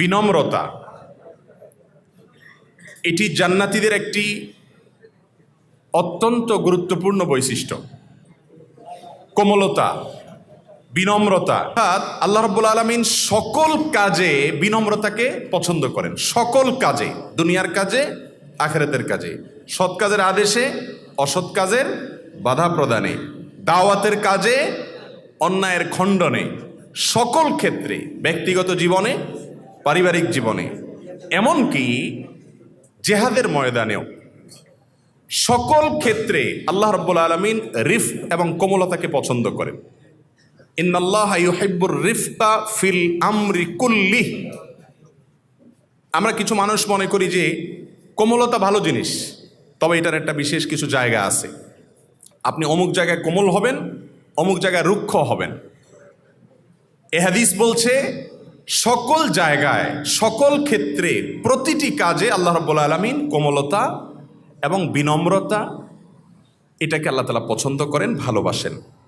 বিনম্রতা। এটি জান্নাতিদের একটি অত্যন্ত গুরুত্বপূর্ণ বৈশিষ্ট্য। কোমলতা, বিনম্রতা। অর্থাৎ আল্লাহ রব্বুল আলমিন সকল কাজে বিনম্রতাকে পছন্দ করেন। সকল কাজে, দুনিয়ার কাজে, আখেরাতের কাজে। সৎ কাজের আদেশে, অসৎ কাজের বাধা প্রদানে। দাওয়াতের কাজে, অন্যায়ের খণ্ডনে। সকল ক্ষেত্রে, ব্যক্তিগত জীবনে পারিবারিক জীবনে, এমনকি জেহাদের ময়দানেও। সকল ক্ষেত্রে আল্লাহ রব্বুল আলমিন রিফ এবং কোমলতাকে পছন্দ করেন। ইন্নাল্লাহ ইউহিব্বুর ফিল আমরি আমরা কিছু মানুষ মনে করি যে, কোমলতা ভালো জিনিস, তবে এটার একটা বিশেষ কিছু জায়গা আছে। আপনি অমুক জায়গায় কোমল হবেন, অমুক জায়গায় রুক্ষ হবেন। এহাদিস বলছে সকল জায়গায়, সকল ক্ষেত্রে প্রতিটি কাজে আল্লাহ রব্বুল আলমিন কোমলতা এবং বিনম্রতা, এটাকে আল্লাহ তালা পছন্দ করেন, ভালোবাসেন।